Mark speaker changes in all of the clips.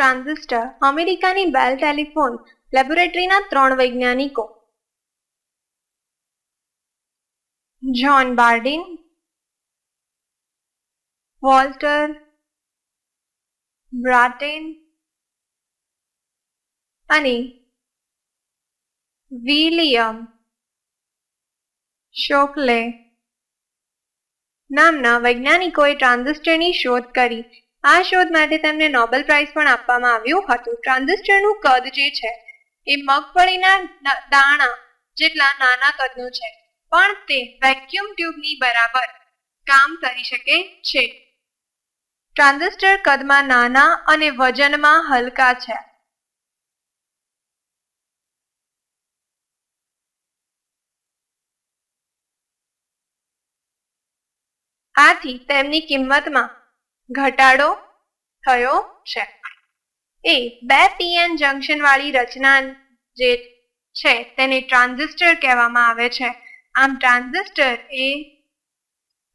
Speaker 1: Transistor અમેરિકાની બેલ telephone લેબોરેટરીના ત્રણ વૈજ્ઞાનિકો. જ્હોન બાર્ડિન, વોલ્ટર બ્રાટેન અને વિલિયમ શોકલે નામના વૈજ્ઞાનિકોએ ટ્રાન્ઝિસ્ટરની શોધ કરી આ શોધ માટે તેમને નોબેલ પ્રાઇઝ પણ આપવામાં આવ્યું હતું. ટ્રાન્ઝિસ્ટરનું કદ જે છે એ મગફળીના દાણા જેટલા નાના કદનું છે. પણ તે વેક્યુમ ટ્યુબની બરાબર કામ કરી શકે છે. ટ્રાન્ઝિસ્ટર કદમાં નાના અને વજનમાં હલકા છે. આથી તેમની કિંમતમાં ઘટાડો થયો છે. એ બે પીએન જંકશન વાળી રચના જે છે તેને ટ્રાન્ઝિસ્ટર કહેવામાં આવે છે. આમ ટ્રાન્ઝિસ્ટર એ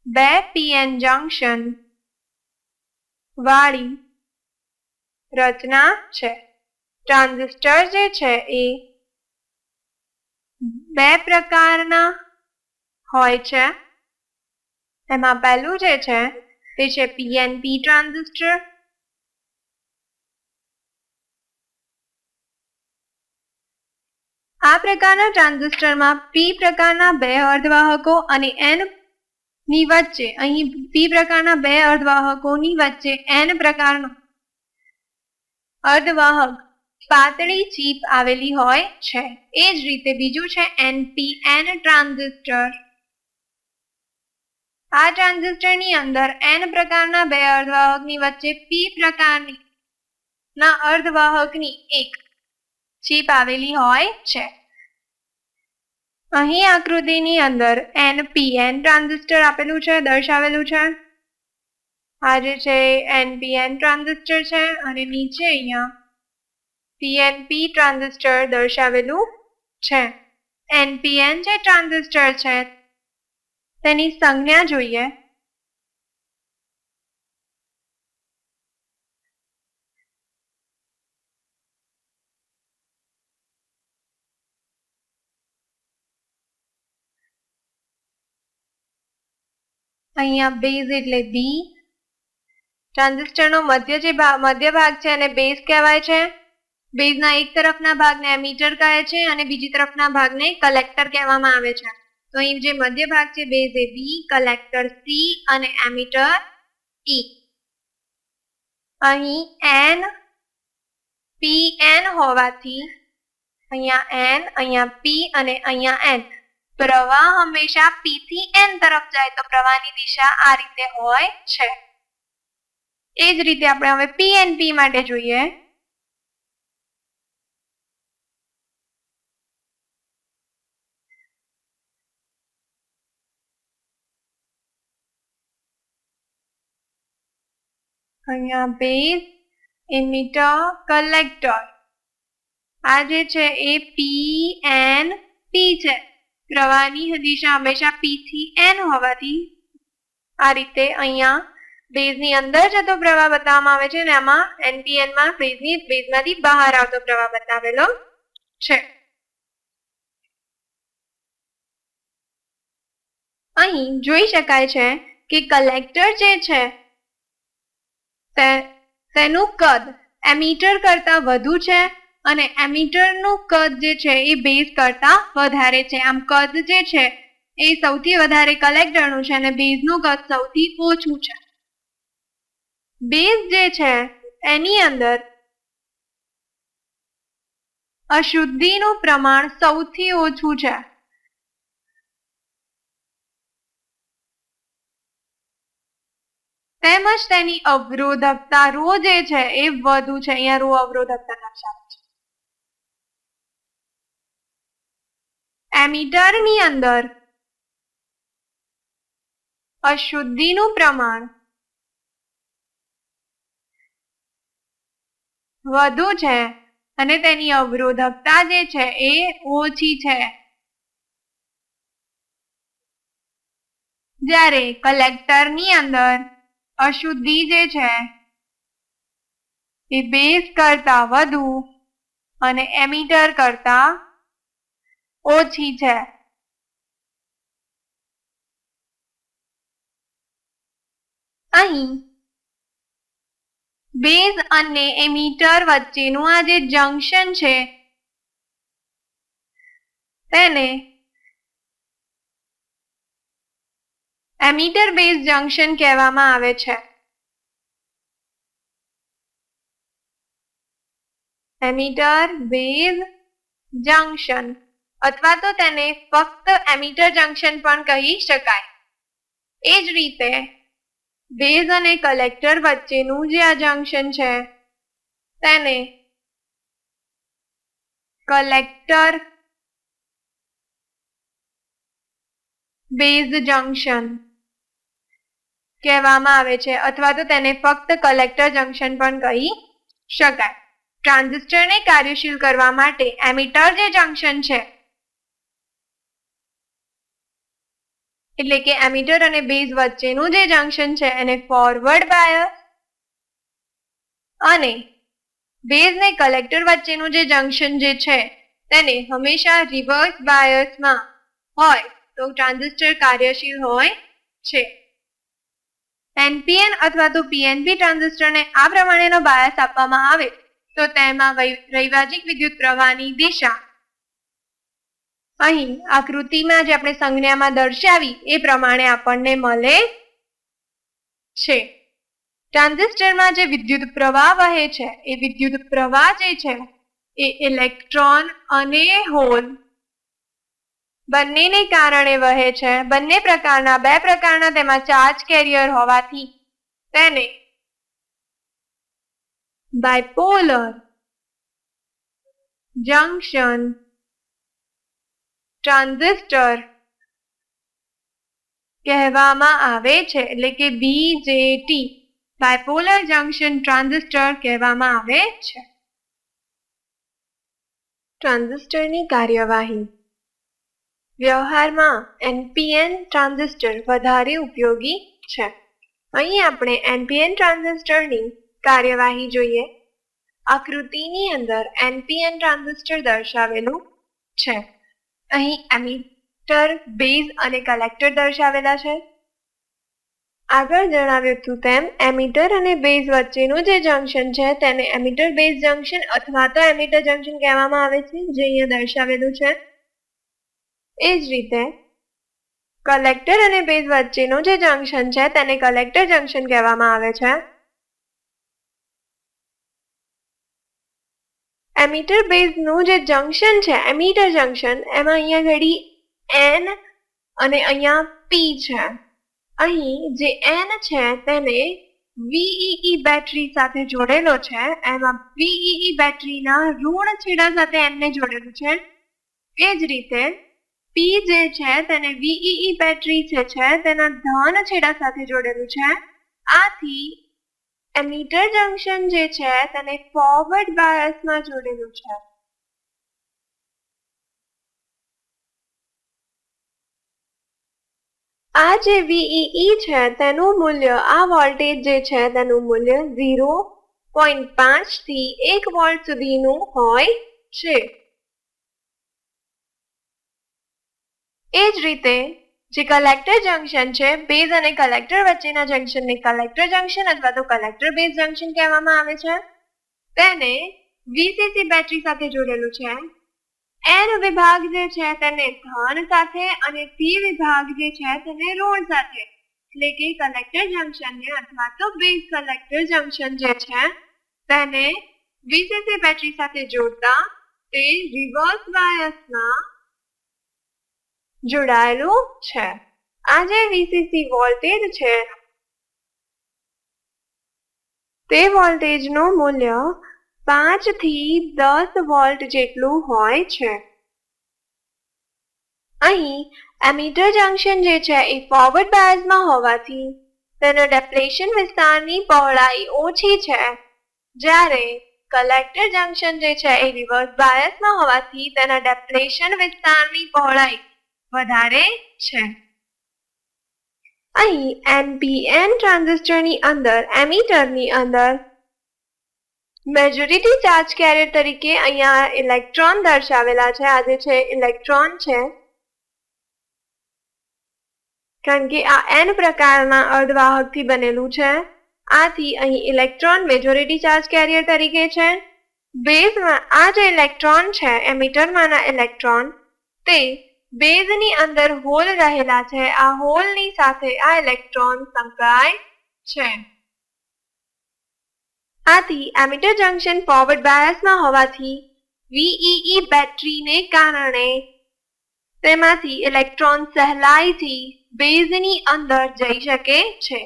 Speaker 1: બે પીએન જંકશન વાળી રચના છે. ટ્રાન્ઝિસ્ટર જે છે એ બે પ્રકારના હોય છે. એમાં પહેલું જે છે તે છે પીએનપી ટ્રાન્ઝિસ્ટર આ પ્રકારના ટ્રાન્ઝિસ્ટરમાં પી પ્રકારના બે અર્ધવાહકો અને એનની વચ્ચે, અહીં પી પ્રકારના બે અર્ધવાહકોની વચ્ચે એન પ્રકારનો અર્ધવાહક પાતળી ચીપ આવેલી હોય છે. એ જ રીતે બીજું છે એનપીએન ટ્રાન્ઝિસ્ટર. આ ટ્રાન્ઝિસ્ટરની અંદર એન પ્રકારના બે અર્ધવાહકની વચ્ચે પી પ્રકારની ના અર્ધવાહકની એક ચીપ આવેલી હોય છે. અહીં આકૃતિની અંદર એન પી એન ટ્રાન્ઝિસ્ટર આપેલું છે, દર્શાવેલું છે. આ જે છે એનપીએન ટ્રાન્ઝિસ્ટર છે અને નીચે અહીંયા પીએનપી ટ્રાન્ઝિસ્ટર દર્શાવેલું છે. એનપીએન જે ટ્રાન્ઝિસ્ટર છે તેની સંજ્ઞા જોઈએ. અહીંયા બેઝ એટલે બી ટ્રાન્ઝિસ્ટરનો મધ્ય જે મધ્ય ભાગ છે એને બેઝ કહેવાય છે. બેઝના એક તરફના ભાગને એમીટર કહે છે અને બીજી તરફના ભાગને કલેક્ટર કહેવામાં આવે છે. તો અહીં જે મધ્ય ભાગ છે બેઝ એ બી કલેક્ટર સી અને એમીટર ઈ અહીં એન પી એન હોવાથી અહીંયા એન અહીંયા પી અને અહીંયા એન પ્રવાહ હંમેશા પી થી એન તરફ જાય તો પ્રવાહની દિશા આ રીતે હોય છે. એ જ રીતે આપણે હવે પીએનપી માટે જોઈએ. અહીંયા બેઝ એમીટર કલેક્ટર. આ જે છે એ પી એન પી છે. પ્રવાહની દિશા હંમેશા પી થી એન હોવાથી આ રીતે અહીંયા બેઝની અંદર જતો પ્રવાહ બતાવવામાં આવે છે અને આમાં એનપીએનમાં બેઝની, બેઝમાંથી બહાર આવતો પ્રવાહ બતાવેલો છે. અહીં જોઈ શકાય છે કે કલેક્ટર જે છે તેનું કદ એમીટર કરતા વધુ છે અને એમીટરનું કદ જે છે એ બેઝ કરતા વધારે છે. આમ કદ જે છે એ સૌથી વધારે કલેક્ટરનું છે અને બેઝનું કદ સૌથી ઓછું છે. બેઝ જે છે એની અંદર અશુદ્ધિનું પ્રમાણ સૌથી ઓછું છે. તેમજ તેની અવરોધકતા રો જે છે એ વધુ છે. અહીંયા રો અવરોધકતા દર્શાવે છે. એમીટરની અંદર અશુદ્ધિનું પ્રમાણ વધુ છે અને તેની અવરોધકતા જે છે એ ઓછી છે. જ્યારે કલેક્ટરની અંદર અશુદ્ધિ જે છે, એ બેઝ કરતા વધુ અને એમીટર કરતા ઓછી છે. અહીં બેઝ અને એમીટર વચ્ચેનું આ જે જંક્શન છે, તેને એમીટર બેઝ જંક્શન કહેવામાં આવે છે. Emitter base junction. અથવા તો તેને ફક્ત એમીટર જંક્શન પણ કહી શકાય. એ જ રીતે બેઝ અને કલેક્ટર વચ્ચેનું જે આ જંકશન છે, તેને કલેક્ટર બેઝ જંક્શન કહેવામાં આવે છે અથવા તો તેને ફક્ત કલેક્ટર જંકશન પણ કહી શકાય. ટ્રાન્ઝિસ્ટરને કાર્યશીલ કરવા માટે એમિટર જે જંકશન છે, એટલે કે એમિટર અને બેઝ વચ્ચેનું જે જંક્શન છે એને ફોરવર્ડ બાયસ અને બેઝ ને કલેક્ટર વચ્ચેનું જે જંક્શન જે છે તેને હંમેશા રિવર્સ બાયસમાં હોય તો ટ્રાન્ઝિસ્ટર કાર્યશીલ હોય છે. એનપીએન અથવા તો પીએનપી ટ્રાન્ઝિસ્ટરને આ પ્રમાણેનો બાયસ આપવામાં આવે, તો તેમાં રૈવાજિક વિદ્યુત પ્રવાહની દિશા. અહીં આકૃતિમાં જે આપણે સંજ્ઞામાં દર્શાવી, એ પ્રમાણે આપણને મળે છે. ટ્રાન્ઝિસ્ટરમાં જે વિદ્યુત પ્રવાહ વહે છે, એ વિદ્યુત પ્રવાહ જે છે, એ ઇલેક્ટ્રોન અને હોલ બંનેને કારણે વહે છે. બંને પ્રકારના, બે પ્રકારના તેમાં ચાર્જ કેરિયર હોવાથી. તેને બાયપોલર જંક્શન ટ્રાન્ઝિસ્ટર કહેવામાં આવે છે. એટલે કે બીજેટી બાયપોલર જંક્શન ટ્રાન્ઝિસ્ટર કહેવામાં આવે છે. ટ્રાન્ઝિસ્ટરની કાર્યવાહી. વ્યવહારમાં એનપીએન ટ્રાન્ઝિસ્ટર વધારે ઉપયોગી છે. અહીં આપણે એનપીએન ટ્રાન્ઝિસ્ટરની કાર્યવાહી જોઈએ. આકૃતિની અંદર એનપીએન ટ્રાન્ઝિસ્ટર દર્શાવેલું છે. અહીં એમીટર બેઝ અને કલેક્ટર દર્શાવેલા છે. આગળ જણાવ્યું હતું તેમ એમીટર અને બેઝ વચ્ચેનું જે જંક્શન છે તેને એમીટર બેઝ જંક્શન અથવા તો એમીટર જંક્શન કહેવામાં આવે છે, જે અહીંયા દર્શાવેલું છે. એ જ રીતે કલેક્ટર અને બેઝ વચ્ચેનું જે જંક્શન છે તેને કલેક્ટર જંક્શન કહેવામાં આવે છે. એમીટર બેઝનું જે જંક્શન છે, એમીટર જંક્શન એમાં અહીંયા ઘડી એન અને અહીંયા પી છે. અહીં જે એન છે તેને વીઈઈ બેટરી સાથે જોડેલો છે. એમાં વીઈઈ બેટરીના ઋણ છેડા સાથે એનને જોડેલું છે. એ જ રીતે પી જે છે તેને વીઈ બેટરી જે છે તેના ધન છેડા સાથે જોડેલું છે. આથી એમીટર જંક્શન જે છે તેને ફોરવર્ડ બાયસમાં જોડેલું છે. આ જે વીઈઈ છે તેનું મૂલ્ય આ વોલ્ટેજ જે છે તેનું મૂલ્ય ઝીરો પોઈન્ટ પાંચથી એક વોલ્ટ સુધીનું હોય છે. એ જ રીતે જે કલેક્ટર જંક્શન છે બેઝ અને કલેક્ટર વચ્ચેના જંક્શનને કલેક્ટર જંક્શન અથવા તો કલેક્ટર બેઝ જંક્શન કહેવામાં આવે છે. તેને વીસીસી બેટરી સાથે જોડેલું છે. એન વિભાગ જે છે તેને ધન સાથે અને પી વિભાગ જે છે તેને ઋણ સાથે. એટલે કે કલેક્ટર જંક્શનને અથવા તો બેઝ કલેક્ટર જંક્શન જે છે તેને વીસીસી બેટરી સાથે જોડતા તે રિવર્સ બાયસમાં જોડાયેલું છે. આ જે વીસીસી વોલ્ટેજ છે. તે વોલ્ટેજનું મૂલ્ય પાંચથી દસ વોલ્ટ જેટલું હોય છે. અહીં એમીટર જંક્શન જે છે એ ફોરવર્ડ બાયસમાં હોવાથી તેના ડેપ્લેશન વિસ્તારની પહોળાઈ ઓછી છે. જ્યારે કલેક્ટર જંક્શન જે છે એ રિવર્સ બાયસમાં હોવાથી તેના ડેપ્લેશન વિસ્તારની પહોળાઈ વધારે છે. અહીં એનપીએન ટ્રાન્ઝિસ્ટરની અંદર એમીટરની અંદર મેજોરિટી ચાર્જ કેરિયર તરીકે અહીંયા ઇલેક્ટ્રોન દર્શાવેલા છે. આજે છે ઇલેક્ટ્રોન છે. કારણ કે આ એન પ્રકારના અર્ધવાહકથી બનેલું છે. આથી અહીં ઇલેક્ટ્રોન મેજોરિટી ચાર્જ કેરિયર તરીકે છે. બેઝમાં આ જે ઇલેક્ટ્રોન છે એમીટરમાંના ઇલેક્ટ્રોન તે બેઝની અંદર હોલ રહેલા છે. આ હોલની સાથે આ ઇલેક્ટ્રોન સંકળાય છે. આથી એમિટર જંકશન ફોરવર્ડ બાયસમાં હોવાથી વીઈઈ બેટરીને કારણે તેમાંથી ઇલેક્ટ્રોન સહેલાઈથી બેઝની અંદર જઈ શકે છે.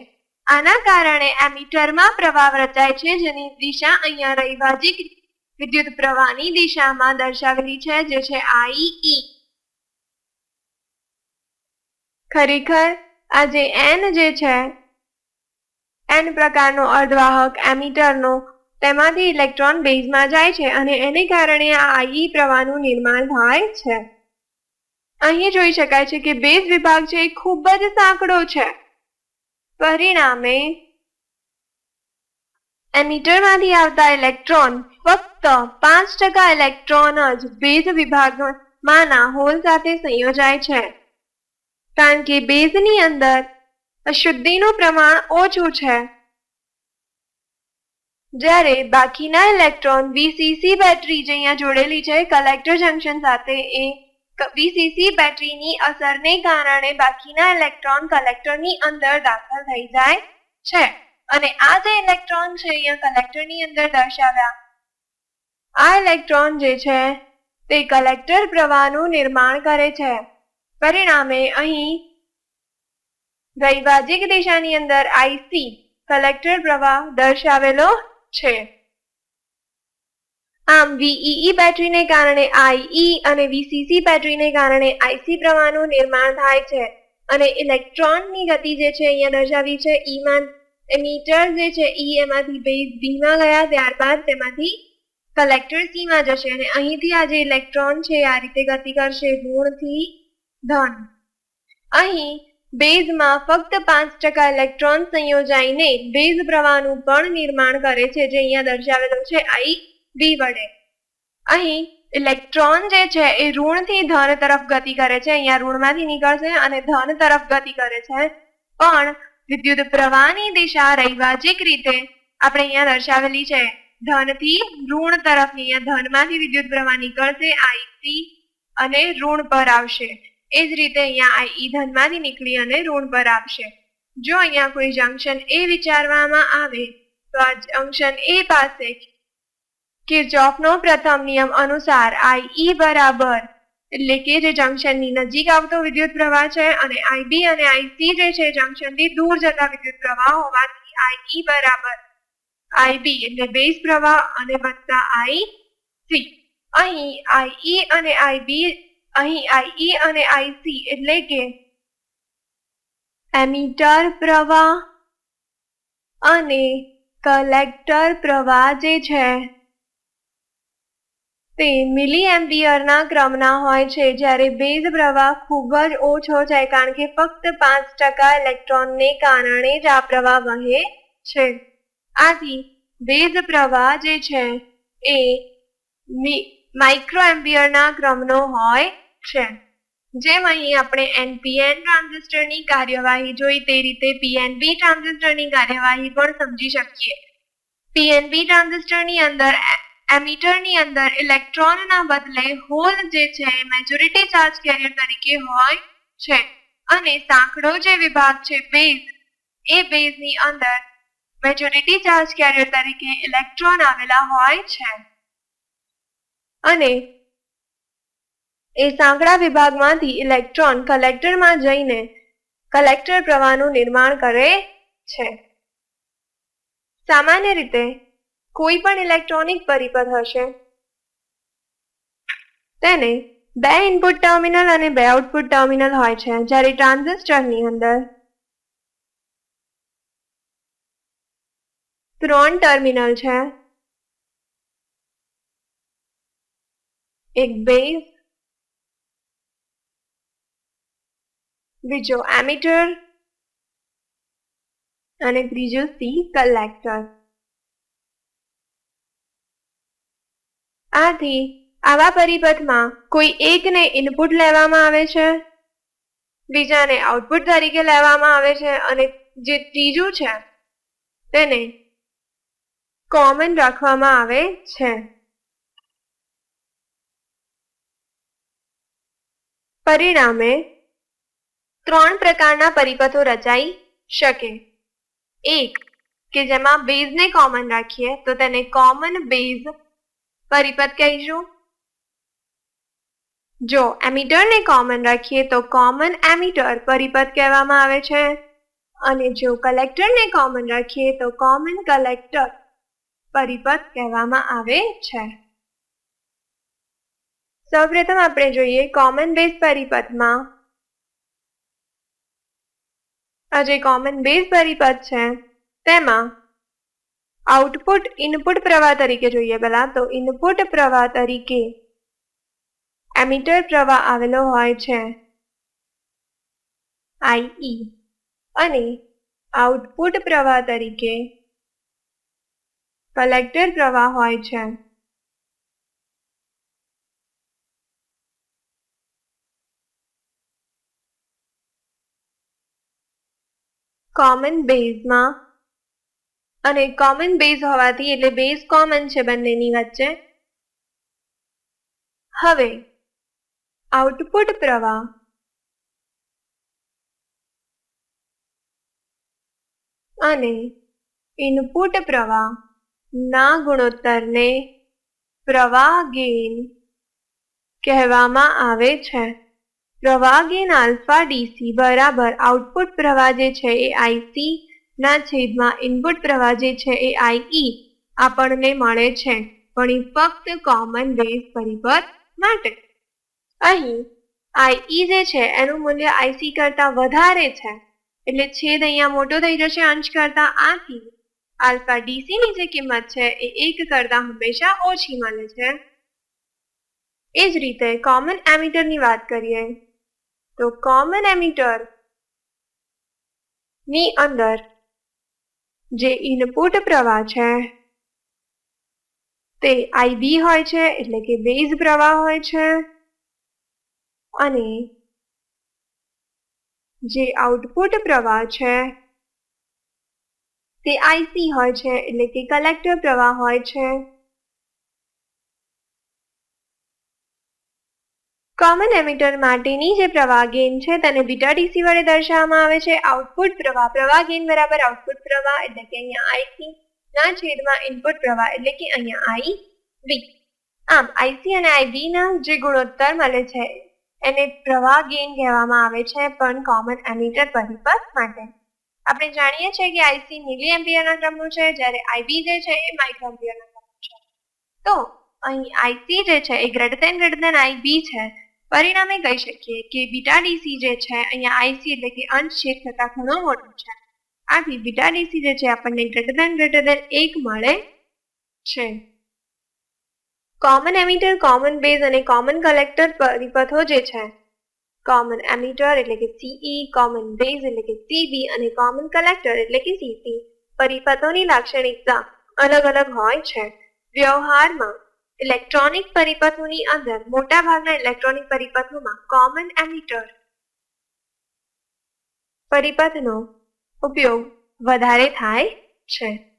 Speaker 1: આના કારણે એમીટરમાં પ્રવાહ રચાય છે, જેની દિશા અહીંયા રૈવાજિક વિદ્યુત પ્રવાહની દિશામાં દર્શાવેલી છે, જે છે આઈઈ ખરેખર આ જે એન જે છે એન પ્રકારનો અર્ધવાહક એમીટરનો તેમાંથી ઇલેક્ટ્રોન બેઝમાં જાય છે અને એને કારણે આ આઈ પ્રવાહનું નિર્માણ થાય છે. અહીં જોઈ શકાય છે કે બેઝ વિભાગ છે એ ખૂબ જ સાંકડો છે. પરિણામે, એમીટરમાંથી આવતા ઇલેક્ટ્રોન ફક્ત પાંચ ટકા ઇલેક્ટ્રોન જ બેઝ વિભાગમાંના હોલ સાથે સંયોજાય છે. કારણ કે બેઝની અંદર અશુદ્ધિનું પ્રમાણ ઓછું છે. જ્યારે બાકીના ઇલેક્ટ્રોન વીસીસી બેટરી જે અહીંયા જોડેલી છે, કલેક્ટર જંકશન સાથે એ વીસીસી બેટરીની અસરને કારણે બાકીના ઇલેક્ટ્રોન કલેક્ટરની અંદર દાખલ થઈ જાય છે. અને આ જે ઇલેક્ટ્રોન છે અહીંયા કલેક્ટરની અંદર દર્શાવ્યા. આ ઇલેક્ટ્રોન જે છે, તે કલેક્ટર પ્રવાહનું નિર્માણ કરે છે. પરિણામે અહીં દ્વૈવાજિક દિશાની અંદર આઈસી કલેક્ટર પ્રવાહ દર્શાવેલો છે. આમ વીઈઈ બેટરીને કારણે આઈઈ અને વીસીસી બેટરીને કારણે આઈસી પ્રવાહનું નિર્માણ થાય છે અને ઇલેક્ટ્રોનની ગતિ જે છે અહીંયા દર્શાવી છે, ઈમાં મીટર જે છે ઈ એમાંથી બેઝ બીમાં ગયા ત્યારબાદ તેમાંથી કલેક્ટર સીમાં જશે અને અહીંથી આ જે ઇલેક્ટ્રોન છે આ રીતે ગતિ કરશે ઋણથી ધન. અહીં બેઝમાં ફક્ત પાંચ ટકા ઇલેક્ટ્રોન સંયોજાઈને બેઝ પ્રવાહનું પણ નિર્માણ કરે છે, જે અહીંયા દર્શાવેલું છે, આઈ બી વડે. અહીં ઇલેક્ટ્રોન જે છે એ ઋણથી ધન તરફ ગતિ કરે છે, અહીંયા ઋણમાંથી નીકળશે અને ધન તરફ ગતિ કરે છે. પણ વિદ્યુત પ્રવાહની દિશા રૈવાજિક રીતે આપણે અહીંયા દર્શાવેલી છે, ધનથી ઋણ તરફ અહીંયા ધનમાંથી વિદ્યુત પ્રવાહ નીકળશે આઈસી અને ઋણ પર આવશે. એ જ રીતે અહીંયા આ ઈધનમાંથી નીકળી અને ઋણ પર આપશે. જો અહીંયા કોઈ જંક્શન એ વિચારવામાં આવે, તો આ જંક્શન એ પાસે કિર્ચોફનો પ્રથમ નિયમ અનુસાર આઈ બરાબર. એટલે કે જે જંક્શનની નજીક આવતો વિદ્યુત પ્રવાહ છે અને આઈબી અને આઈસી જે છે જંક્શનથી દૂર જતા વિદ્યુત પ્રવાહ હોવાથી આઈ ઈ બરાબર. આઈબી એટલે બેઝ પ્રવાહ અને વત્તા આઈ સી. અહીં આઈ ઈ અને આઈબી અહીં આઈ અને આઈસી એટલે કે એમીટર પ્રવાહ અને કલેક્ટર પ્રવાહ જે છે તે મિલી એમ્પિયરના ક્રમના હોય છે. જ્યારે બેઝ પ્રવાહ ખૂબ જ ઓછો છે કારણ કે ફક્ત પાંચ ટકા ઇલેક્ટ્રોનને કારણે જ આ પ્રવાહ વહે છે. આથી બેઝ પ્રવાહ જે છે એ માઇક્રો એમ્પિયરના ક્રમનો હોય છે. જેમ અહીં આપણે એનપીએન ટ્રાન્ઝિસ્ટરની કાર્યવાહી જોઈ તે રીતે પીએનબી ટ્રાન્ઝિસ્ટરની કાર્યવાહી પણ સમજી શકીએ. પીએનબી ટ્રાન્ઝિસ્ટરની અંદર એમીટરની અંદર ઇલેક્ટ્રોનના બદલે હોલ જે છે મેજોરિટી ચાર્જ કેરિયર તરીકે હોય છે. અને સાંકડો જે વિભાગ છે બેઝ એ બેઝની અંદર મેજોરિટી ચાર્જ કેરિયર તરીકે ઇલેક્ટ્રોન આવેલા હોય છે. અને એ સાંકડા વિભાગમાંથી ઇલેક્ટ્રોન કલેક્ટરમાં જઈને કલેક્ટર પ્રવાહનું નિર્માણ કરે છે. સામાન્ય રીતે કોઈ પણ ઇલેક્ટ્રોનિક પરિપથ હશે, તેને બે ઇનપુટ ટર્મિનલ અને બે આઉટપુટ ટર્મિનલ હોય છે, જ્યારે ટ્રાન્ઝિસ્ટરની અંદર ત્રણ ટર્મિનલ છે. એક બેઝ બીજો એમીટર અને ત્રીજો સી કલેક્ટર આથી આવા પરિપથમાં કોઈ એકને ઇનપુટ લેવામાં આવે છે, બીજાને આઉટપુટ તરીકે લેવામાં આવે છે અને જે ત્રીજું છે તેને કોમન રાખવામાં આવે છે. પરિણામે ત્રણ પ્રકારના પરિપથો રચાઈ શકે. એક, કે જેમાં બેઝને કોમન રાખીએ, તો તેને કોમન બેઝ પરિપથ કહીશું. જો એમીટરને કોમન રાખીએ, તો કોમન એમીટર પરિપથ કહેવામાં આવે છે. અને જો કલેક્ટરને કોમન રાખીએ, તો કોમન કલેક્ટર પરિપથ કહેવામાં આવે છે. સૌપ્રથમ આપણે જોઈએ કોમન બેઝ પરિપથમાં. આ જે કોમન બેઝ પરિપથ છે, તેમાં આઉટપુટ ઇનપુટ પ્રવાહ તરીકે જોઈએ પહેલા તો ઇનપુટ પ્રવાહ તરીકે એમીટર પ્રવાહ આવેલો હોય છે આઈઈ અને આઉટપુટ પ્રવાહ તરીકે કલેક્ટર પ્રવાહ હોય છે. કોમન બેઝમાં અને કોમન બેઝ હોવાથી એટલે બેઝ કોમન છે બંનેની વચ્ચે. હવે આઉટપુટ પ્રવાહ. અને ઇનપુટ પ્રવાહ ના ગુણોત્તરને પ્રવાહ ગેઇન કહેવામાં આવે છે. પ્રવાહ ગેન આલ્ફા ડીસી બરાબર આઉટપુટ પ્રવાહ જે છે એ આઈસી ના છેદમાં ઇનપુટ પ્રવાહ જે છે એ આઈઈ આપણને મળે છે. પણ એ ફક્ત કોમન બેઝ પરિબળ માટે. અહીં આઈઈ જે છે એનું મૂલ્ય આઈસી કરતા વધારે છે. એટલે છેદ અહીંયા મોટો થઈ જશે, અંશ કરતા આથી આલ્ફા ડીસી ની જે કિંમત છે એ એક કરતા હંમેશા ઓછી મળે છે. એ જ રીતે કોમન એમીટરની વાત કરીએ. તો કોમન એમિટરની અંદર જે ઇનપુટ પ્રવાહ છે, તે આઈબી હોય છે, એટલે કે બેઝ પ્રવાહ હોય છે, અને જે આઉટપુટ પ્રવાહ છે, તે આઈસી હોય છે, એટલે કે કલેક્ટર પ્રવાહ હોય છે. કોમન એમિટર માટેની જે પ્રવાહ ગેઇન છે તેને બીટા ડીસી વડે દર્શાવવામાં આવે છે. આઉટપુટ પ્રવાહ પ્રવાહ ગેઇન બરાબર આઉટપુટ પ્રવાહ એટલે કે અહીંયા આઈસી ના છેદમાં ઇનપુટ પ્રવાહ એટલે કે અહીંયા આઈ વી આમ આઈસી અને આઈબી ના જે ગુણોત્તર મળે છે, એને પ્રવાહ ગેઇન કહેવામાં આવે છે પણ કોમન એમિટર પરિપથ માટે. આપણે જાણીએ છીએ કે આઈસી મિલી એમ્પિયરના ક્રમનું છે, જ્યારે આઈબી જે છે એ માઇક્રો એમ્પિયરના ક્રમનું છે. તો અહીં આઈસી જે છે એ greater than greater than IB છે. પરિણામે કહી શકીએ કે બીટા ડીસી જે છે, અહીંયા આઈસી એટલે કે અંશ છેદ થતા ઘણો મોટો છે. આથી બીટા ડીસી જે છે, આપણને ગ્રેટર દેન ગ્રેટર દેન એક મળે છે. કોમન એમિટર કોમન બેઝ અને કોમન કલેક્ટર પરિપથો જે છે કોમન એમિટર એટલે કે સીઈ કોમન બેઝ એટલે કે સીબી અને કોમન કલેક્ટર એટલે કે સીસી પરિપથોની લાક્ષણિકતા અલગ અલગ હોય છે. વ્યવહારમાં ઇલેક્ટ્રોનિક પરિપથોની અંદર મોટાભાગના ઇલેક્ટ્રોનિક પરિપથોમાં કોમન એમિટર પરિપથનો ઉપયોગ વધારે થાય છે.